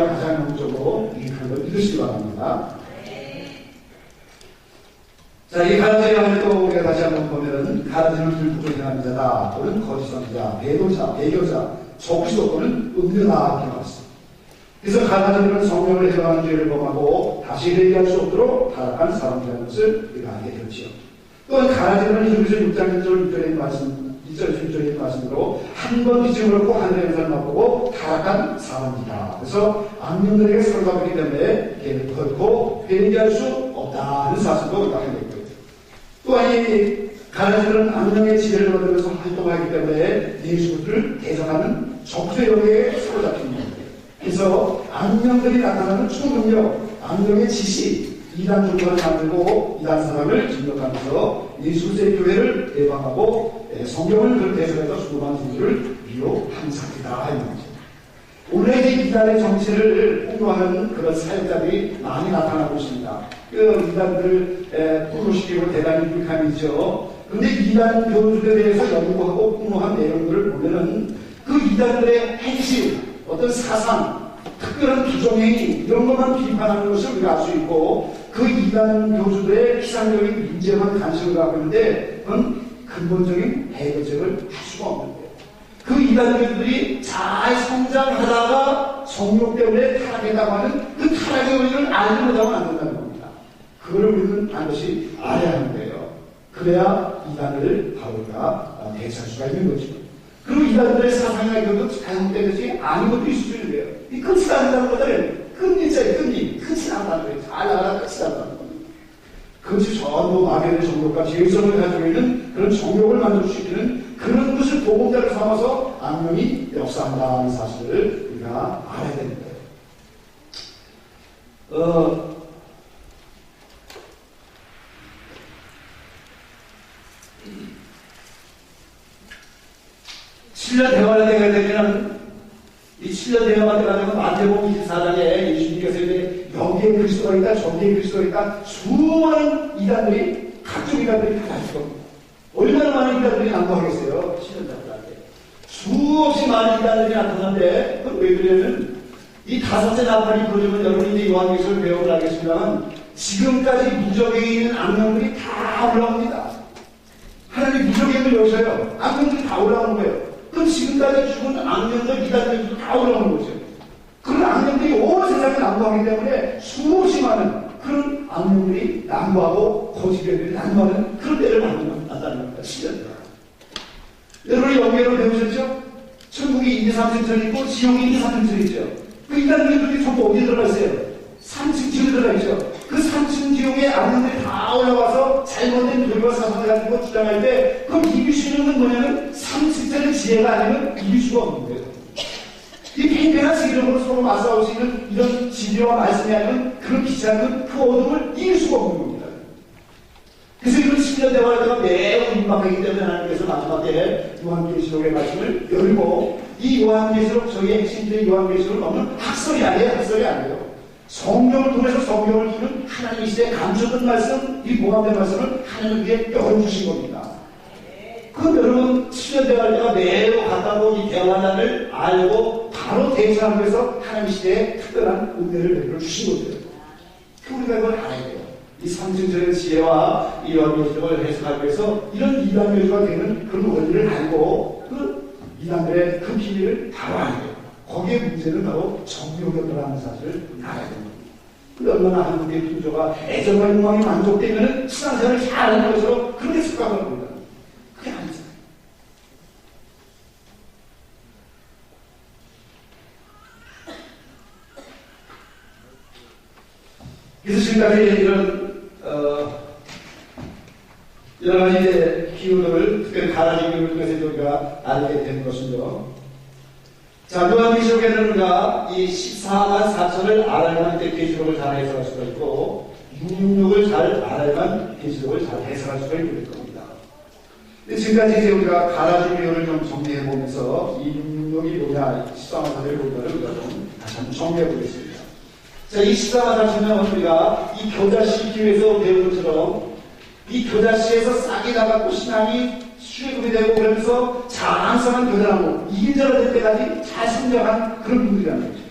가장 영적으로 이익한 걸 믿으시기 바랍니다. 자, 이 가라지의 말도 우리가 다시 한번 보면은 가라지를 들고 행하는 자다 또는 거짓 선자, 배도자, 배교자, 적시도 또는 음료다 이렇게 말했습니다. 그래서 가나안은 성령을 해방하는 죄를 범하고 다시 회개할 수 없도록 타락한 사람이라는 것을 우리가 알게 되지요. 또한 가나안은 히브리서 6장 1절 6절의 말씀, 2절 6절의 말씀으로 한번 뒤집어 놓고 하늘의 영상을 맛보고 타락한 사람이다. 그래서 악령들에게 설가하기 때문에 걔는 결코 회개할 수 없다는 사실도 알게 되고요. 또한 이 가나안은 악령의 지혜를 얻으면서 활동하기 때문에 예수를 대적하는 적수의 영에 사로잡힌 겁니다. 그래서 악령들이 나타나는 초능력, 악령의 지시, 이단 종교를 만들고 이단 사람을 진격하면서 예수의 교회를 대방하고 예, 성경을 그 대적해서 수많은 성들을 미혹한 상태다 이런 거죠. 오늘 이 이단의 정체를 폭로하는 그런 사역자들이 많이 나타나고 있습니다. 그 이단들을 폭로시키고 대단히 불감이죠. 그런데 이단 교주에 대해서 연구하고 폭로한 내용들을 보면은 그 이단들의 행실, 어떤 사상, 특별한 부정행위 이런 것만 비판하는 것을 우리가 알 수 있고 그 이단 교주들의 피상적인 문제만 관심을 갖고 있는데 그건 근본적인 해결책을 할 수가 없는 거예요. 그 이단 교주들이 잘 성장하다가 성욕 때문에 타락했다고 하는 그 타락의 원인을 알지 못하면 안 된다는 겁니다. 그걸 우리는 반드시 알아야 하는 거예요. 그래야 이단을 바울과 대처할 수가 있는 거죠. 그리고 이단들의 사상이나 교도 잘못된 것이 아닌 것도 있을 수 있는 거예요. 이 끝이 난다는 것들은 끝니자예요, 끝니. 끝이 난다는 거예요. 잘 나가다 끝이 난다는 겁니다. 그것이 전부 마귀의 정욕과 지혜성을 가지고 있는 그런 정욕을 만들어주시는 그런 것을 보험자를 삼아서 악령이 역사한다는 사실을 우리가 알아야 되는 거예요. 어, 칠년 대화가 되게 되면 이 7년 대화가 되면 마태복음 24장에 예수님께서 이제 여기에 그리스도가 있다 저기에 그리스도가 있다 수많은 이단들이 각종 이단들이 다 다시 겁니다. 얼마나 많은 이단들이 난무하겠어요 7년 대화한테 수없이 많은 이단들이 나타났는데 그건 왜 그러냐면 이 다섯째 나팔이 불리면 여러분이 이제 요한계시를 배우고 나겠습니다만 지금까지 무적에 있는 악령들이 다 올라옵니다. 하나님 무적행을 여셔요. 악령들이 다 올라오는 거예요. 그럼 지금까지 죽은 악령들, 이단들도 다 올라오는 거죠. 그런 악령들이 온 세상에 난무하기 때문에 수없이 많은 그런 악령들이 난무하고 거짓들이 난무하는 그런 때를 만났다는 겁니다. 시간이다. 여러분이 영계로 배우셨죠? 천국이 2, 3층천 있고 지옥이 2, 3층천 있죠. 그 이단들이 전부 어디에 들어가 있어요? 3층 지옥에 들어가 있죠. 그 3층 지옥에 악령들이 다 올라와서 잘못된 교리와 사상을 가지고 주장할 때 그럼 건 뭐냐면 3층짜리 지혜가 아니면 이길 수가 없는 거예요. 이 팽팽한 세력으로 서로 맞싸울 수 있는 이런 진리와 말씀이 아니면 그런 귀찮은 그 어둠을 이길 수가 없는 겁니다. 그래서 이런 10년 대화가 매우 민망하기 때문에 하나님께서 마지막에 요한계시록의 말씀을 열고 이 요한계시록 저희의 핵심적인 요한계시록을 너무 학설이 아니에요. 학설이 아니에요. 성경을 통해서 성경을 주는 하나님이 시대에 감춰둔 말씀, 이 보감된 말씀을 하나님 위해 열어주신 겁니다. 그럼 여러분, 7년 대화할 때가 매우 가까운 이 대화단을 알고 바로 대처하기 위해서 하나님 시대에 특별한 은혜를 베풀어 주신 거죠. 우리가 이걸 알아야 돼요. 이 상징적인 지혜와 이 연교적을 해석하기 위해서 이런 이단교주가 되는 그런 원리를 알고 그 이단들의 그 비밀을 바로 알아야 돼요. 거기에 문제는 바로 정욕이었다는 사실을 알아야 됩니다. 그 얼마나 한국의 민족가 애정과 욕망이 만족되면 신앙생활을 잘 하는 것으로 그렇게 습관을 합니다. 그게 아니잖아요. 그래서 지금까지 이런 어, 여러 가지 기운을 특별히 가라지 기운을 통해서 우리가 알게 된 것은요. 자, 요한계시록에는 우리가 이 14만 4천을 알아야만 이제 계시록을 잘 해석할 수가 있고 666을 잘 알아야만 계시록을 잘 해석할 수가 있는 겁니다. 근데 지금까지 이제 우리가 가라지 비율을 좀 정리해 보면서 이 666이 뭐냐 14만 4천을 보면은 우리가 좀 다시 한번 정리해 보겠습니다. 자, 이 14만 4천은 우리가 이 교자시 기회에서 배운 것처럼 이 교자시에서 싹이 나갖고 신앙이 수익이 되고 그러면서 장성한 교단하고 이기자가 될 때까지 잘 성장한 그런 분들이라는 거죠.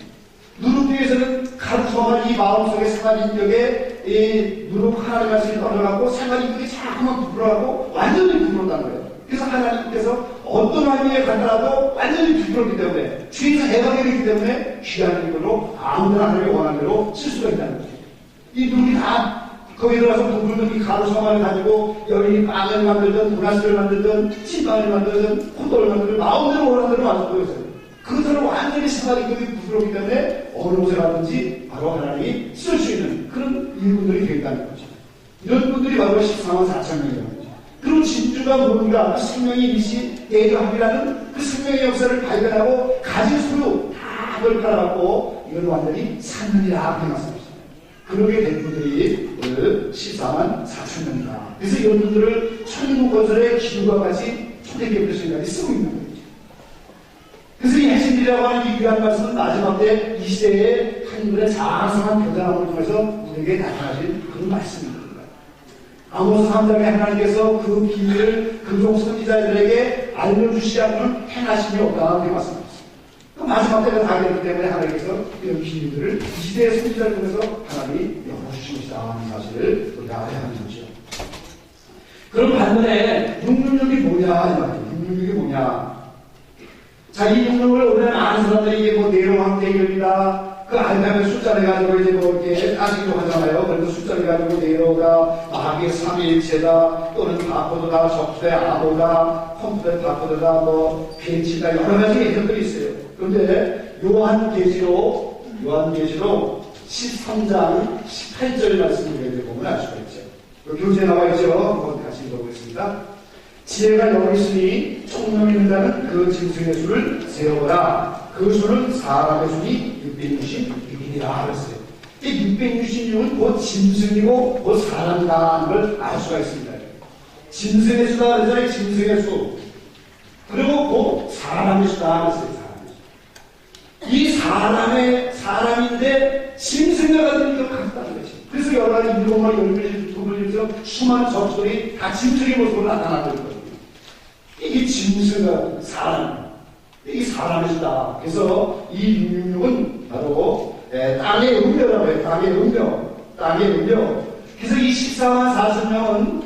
누룩교에서는 가르쳐만 이 마음속에 생활 인격에 이 누룩 하나님 말씀이 떨어가고 생활 인격이 자꾸만 부풀어가고 완전히 부풀었다는 거예요. 그래서 하나님께서 어떤 환경에 간다라도 완전히 부풀었기 때문에 주에서 해방되기 때문에 귀한 힘으로 아무나 하나님의 원하는 대로 쓸 수가 있다는 거죠. 이 누룩이 다 거기 들어가서 부부는 이 가루성만을 가지고 여기 빵을 만들든 도나스를 만들든 찐빵을 만들든 콘도를 만들든 마음대로 원하는 대로 만들고 있어요. 그것들은 완전히 생활인격이 부끄럽기 때문에 어느 곳에 가든지 바로 하나님이 쓸 수 있는 그런 일꾼들이 되겠다는 거죠. 이런 분들이 바로 14만 4천 명이라는 거죠. 그리고 진주가 뭔가 그 생명이 일시 대조합이라는 그 생명의 역사를 발견하고 가진 소유 다 깔아갖고 이건 완전히 산문이라 해놨습니다. 그렇게 된 분들이 오늘 14만 4천 명이다. 그래서 이런 분들을 천국건설의 기둥과 같이 초대기업 교수님까지 쓰고 있는 거예요. 그래서 이 해신이라고 하는 이 귀한 말씀은 마지막 때 이 시대에 한분의 자랑성한 교단함을 통해서 우리에게 나타나신 그런 말씀입니다. 아모스 3장에 하나님께서 그 비밀을 그종 선지자들에게 알려주시지 않으면 행하심이 없다. 그렇게 말씀하셨습니다. 그 마지막 때가 다 되기 때문에 하나님께서 이런 비밀들을 이 시대의 선지자를 통해서 하나님이 열어주신 것이다 하는 사실을 우리가 알아야 하는 거죠. 그럼 반면에 666이 뭐냐? 이 말이에요. 666이 뭐냐? 자, 이 666을 오늘 아는 사람들이 이게 뭐 내로왕 대결이다. 그 알다면 숫자를 가지고 이제 뭐 이렇게 따지기도 하잖아요. 그래서 숫자를 가지고 네로가 마귀의 삼위일체다 또는 바코드다 적대 아보다 컴퓨터 바코드다 뭐 벤치다 여러 가지 해석들이 있어요. 그런데 요한 계시로 요한 계시로 13장 18절 말씀을 보면 알 수가 있죠. 그 교재에 나와 있죠. 한번 같이 읽어보겠습니다. 지혜가 여기 있으니 총명 있는 자는 그 짐승의 수를 세어보라. 그 수는 사람의 수니 666이니라 그랬어요. 이 666은 곧 짐승이고 곧 사람이라는 걸 알 수가 있습니다. 짐승의 수다 그러잖아요. 짐승의 수. 그리고 곧 사람의 수다 그랬어요. 이 사람의 사람인데 짐승과 같은 걸 갖다는 것이. 그래서 여러 가지 일곱 마리, 열 마리, 두 마리에서 수많은 적들이 다 짐승의 모습으로 나타나거든요. 이게 짐승과 사람. 이 사람이다. 그래서 이 666은 바로 에, 땅의 음료라고 해요. 땅의 음료. 땅의 음료. 그래서 이 14만 4천 명은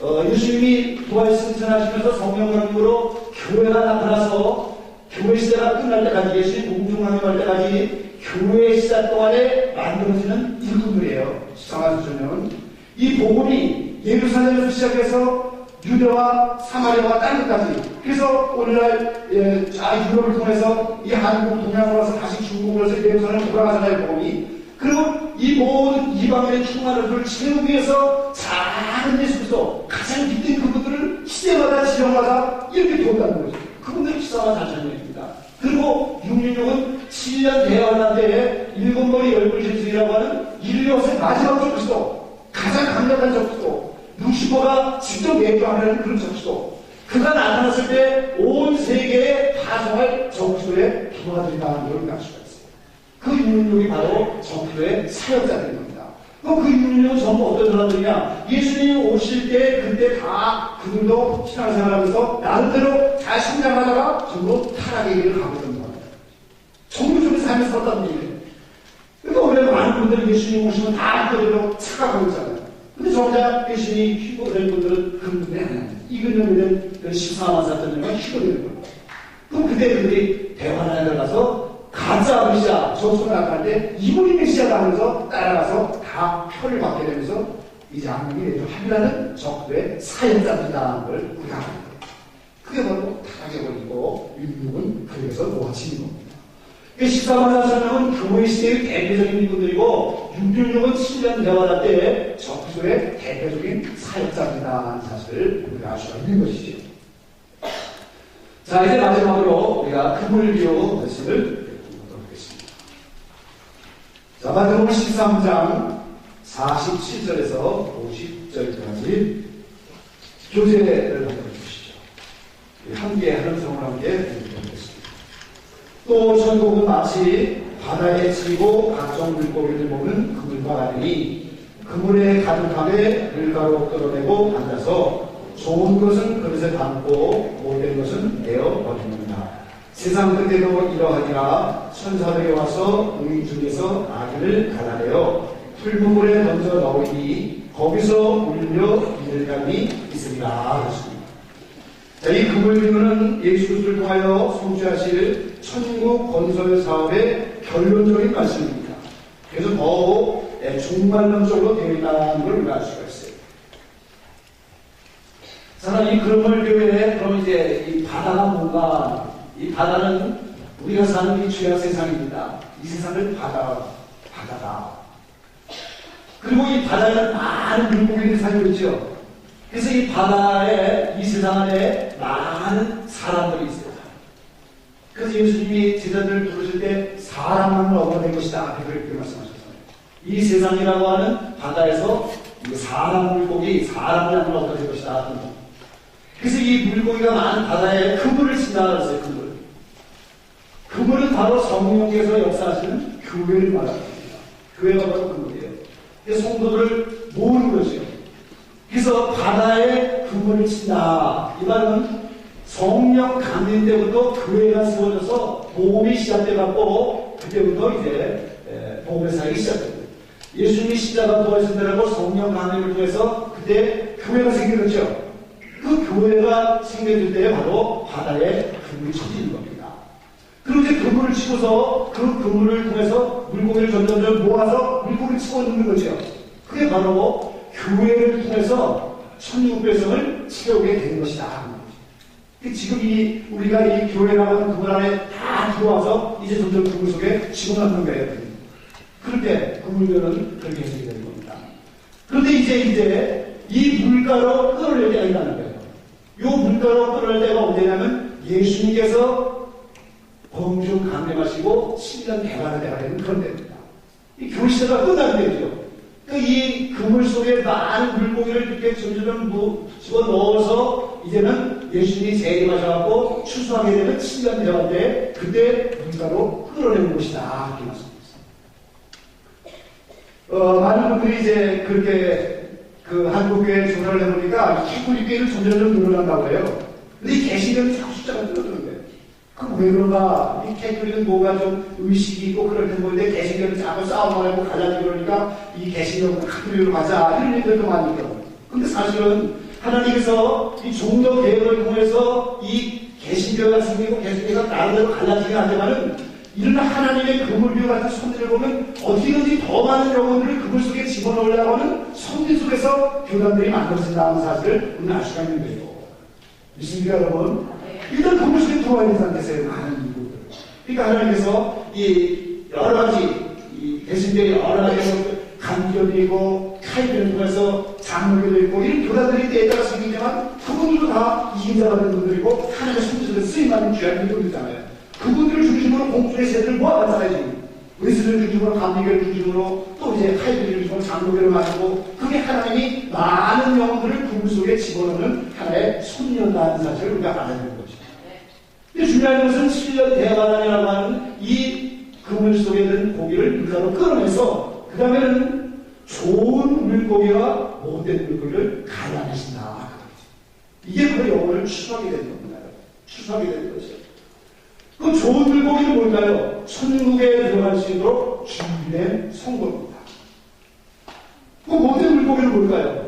어, 예수님이 부활 승천하시면서 성령으로 교회가 나타나서 교회 시대가 끝날 때까지 예수님 갈 때까지 교회 시작 동안에 만들어지는 일꾼들이에요. 14만 4천 명은. 이 복음이 예루살렘에서 시작해서 유대와 사마리아와 다른 데까지. 그래서 오늘날 예, 자 유럽을 통해서 이 한국 동양으로 와서 다시 중국으로 해서 예루살렘 돌아가잖아요, 복음이. 그리고 이 모든 이방인의 충만을 채우기 위해서 작은 예수께서 가장 깃든 그분들을 시대마다 지역마다 이렇게 도운다는 거죠. 그분들이 14만 4천 명입니다. 그리고 666은 7년 대화할 때에 일곱 머리 열불 신승이라고 하는 인류의 마지막 적그리스도 가장 강력한 적그리스도 루시퍼가 직접 예표하는 그런 적그리스도 그가 나타났을 때 온 세계에 파송할 적그리스도의 도와드린다는 걸 우리가 알 수가 있어요. 그 666이 바로 적그리스도의 사역자들인 겁니다. 그럼 그 666은 전부 어떤 사람들이냐? 예수님이 오실 때 그때 다 그들도 신앙생활하면서 나름대로 잘 성장하다가 전부 타락의 길을 가고 있던 겁니다. 정규적인 삶을 살았다는 얘기예요. 그러니까 원래 많은 분들이 예수님 오시면 다 그대로 착각하고 있잖아요. 정작 예수님이 희고된 분들은 분들이 아니에요. 이근년이된 14만 4천 명이 희고되는 거예요. 그럼 그때 그들이 대화단에 들어가서 가짜 메시아 저소를 나타날 이분이 메시아다 하면서 따라가서 다 표를 받게 되면서 이제 하나님이 내주 합의라는 적들의 사연자들이라는 걸 거예요. 그게 바로 타락에 걸리고 윤육은 그에서 놓아치는 겁니다. 14만 4천 명은 교회 시대의 대표적인 분들이고 666은 7년 대화할 때 적수의 대표적인 사역자입니다 사실을 우리가 알 수가 있는 것이죠. 자 이제 마지막으로 우리가 그물비오 말씀을 보도록 하겠습니다. 자 마태복음 13장 47절에서 50절까지 교재를 한번 주시죠. 함께 하는 성을 함께. 또 천국은 마치 바다에 치고 각종 물고기를 먹는 그물과 같으니 그물에 가득함에 밀가루 끌어내고 앉아서 좋은 것은 그릇에 담고 못된 것은 내어 버립니다. 세상 끝에도 이러하니라 천사들이 와서 웅 중에서 아기를 갈라내어 풀무불에 던져 넣으니 거기서 울려 이들감이 있으리라 하십니다. 자, 이 그물 비문은 예수 그리스도를 통하여 성취하실 천국 건설 사업의 결론적인 말씀입니다. 그래서 더욱 예, 종말론적으로 되어 있다는 걸 우리가 알 수가 있어요. 사람 이 그물교회에 그럼 이제 이 바다가 뭔가 이 바다는 우리가 사는 이 죄악 세상입니다. 이 세상을 바다, 바다다. 그리고 이 바다에는 많은 물고기들이 살고 있죠. 그래서 이 바다에, 이 세상 안에 많은 사람들이 있어요. 그래서 예수님이 제자들을 부르실 때 사람만을 얻어낸 것이다. 그렇게 말씀하셨어요. 이 세상이라고 하는 바다에서 사람 물고기, 사람을 얻어낸 것이다. 그래서 이 물고기가 많은 바다에 그물을 친다 그랬어요. 그물. 그물은 바로 성령께서 역사하시는 교회를 말합니다. 교회가 바로 그물이에요. 성도들을 모으는 거죠. 그래서 바다에 그물을 친다. 이 말은 성령 감림 때부터 교회가 세워져서 보험이 시작돼갖고 그때부터 이제 보험의 사역이 시작됩니다. 예수님이 십자가 도와주신다고 성령 감림을 통해서 그때 교회가 생겨졌죠. 그 교회가 생겨질 때 바로 바다에 그물이 쳐지는 겁니다. 그리고 이제 그물을 치고서 그 그물을 통해서 물고기를 점점점 모아서 물고기를 치고 있는 거죠. 그게 바로 교회를 통해서 천국 배성을 채우게 된 것이다. 지금 이 우리가 이 교회라고 하는 그물 안에 다 들어와서 이제 점점 그물 속에 집어넣는 거예요. 때 그물들은 그렇게 해석이 되는 겁니다. 그런데 이제 이제 이 물가로 끌어낼 때가 있다는 거예요. 이 물가로 끌어낼 때가 언제냐면 예수님께서 범중 강림하시고 7년 대관을 되는 그런 때입니다. 이 교시대가 끝날 때죠. 그이 그물 속에 많은 물고기를 이렇게 점점 집어 넣어서 이제는 예수님이 재림하셔갖고 추수하게 되는 7년 대화 때 그때 물가로 끌어내는 것이다. 이렇게 말씀드렸습니다. 어, 많은 분들이 이제 그렇게 그 한국교회 조사를 해보니까 캐톨릭교회를 점점점 늘어난다고 해요. 근데 이 개신교는 자꾸 숫자가 늘어나는데 그왜 그런가? 이 캐톨릭은 뭐가 좀 의식이 있고 그럴 텐데 개신교는 자꾸 싸움을 하고 갈라지고 그러니까 이 개신교는 카톨릭으로 가자 이런 얘기들도 많이 있거든요. 근데 사실은 하나님께서 이 종교 개혁을 통해서 이 개신교가 생기고 개신교가 나름대로 갈라지긴 하지만은 이런 하나님의 그물뷰 같은 손들을 보면 어디든지 더 많은 영혼들을 그물 속에 집어넣으려고 하는 성질 속에서 교단들이 만들어진다는 사실을 우리는 알 수가 있는 거예요. 믿습니까 여러분? 일단 그물 속에 들어와 있는 상태에서 많은 이유들. 그러니까 하나님께서 이 여러 가지 이 대신들이 여러 가지 카 이들을 통해서 장로교도 있고 이런 교단들이 때에 따라 생기지만 그분들도 다 이긴자 같은 분들이고 하나님의 성질에 쓰임받는 귀한 분들이잖아요. 그분들을 중심으로 공주의 세대를 모아갔잖아요, 지금. 웨스를 중심으로 감리교를 중심으로 또 이제 카이들을 중심으로 장로교를 만들고 그게 하나님이 많은 영혼들을 그물 속에 집어넣는 하나의 손이었다는 사실을 우리가 알아야 되는 거죠. 근데 중요한 것은 7년 대화단이라고 하는 이 그물 속에 있는 고기를 물가로 끌어내서 그 다음에는 좋은 물고기와 못된 물고기를 갈라내신다. 이게 그 영혼을 추수하게 되는 겁니다. 추수하게 되는 거죠. 그 좋은 물고기는 뭘까요? 천국에 들어갈 수 있도록 준비된 성공입니다. 그 모든 물고기는 뭘까요?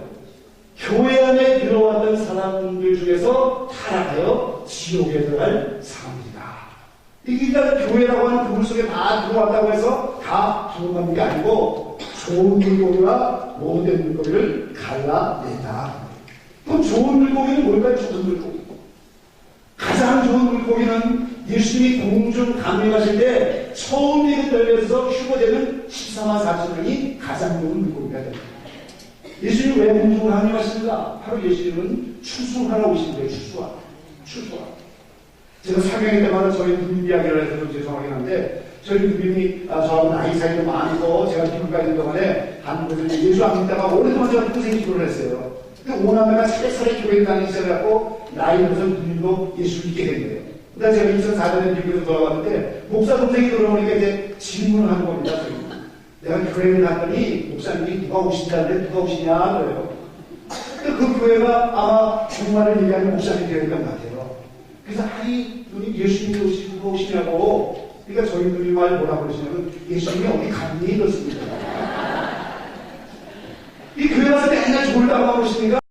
교회 안에 들어왔던 사람들 중에서 타락하여 지옥에 들어갈 사람입니다. 이게 일단 교회라고 하는 그물 속에 다 들어왔다고 해서 다 죽어가는 게 아니고 좋은 물고기와 못된 물고기를 갈라낸다. 그럼 좋은 물고기는 뭘까요? 좋은 물고기. 가장 좋은 물고기는 예수님이 공중 감림하실 때 처음 익은 열매에서 휴거되는 14만 4천 명이 가장 좋은 물고기가 됩니다. 예수님 왜 공중 감림하십니까? 바로 예수님은 추수하러 오신 거예요. 추수하. 추수하. 제가 사경일 때마다 저희 누님 이야기를 해서 좀 죄송하긴 한데 저희 누님이 아, 저하고 나이 차이도 많고 제가 미국 가 있는 동안에 한국에서 예수 안 믿다가 오랫동안 제가 평생 기도를 했어요. 근데 오남매가 차례차례 교회 다니기 시작해갖고 나이 들어서 누님도 예수 믿게 된 거예요. 그러니까 제가 2004년에 미국에서 돌아왔는데 목사 동생이 돌아오니까 이제 질문을 하는 겁니다. 내가 교회를 갔더니 목사님이 누가 오신다는데 누가 오시냐 그래요. 근데 그 교회가 아마 정말을 얘기하는 목사님 교회인 것 같아요. 그래서 아니 누님 예수님이 오시고 오시냐고. 그러니까 저희들이 말 뭐라 그러시냐면 예수님이 어디 갔니? 이렇습니다. 이 교회 와서 맨날 졸다가 오시니까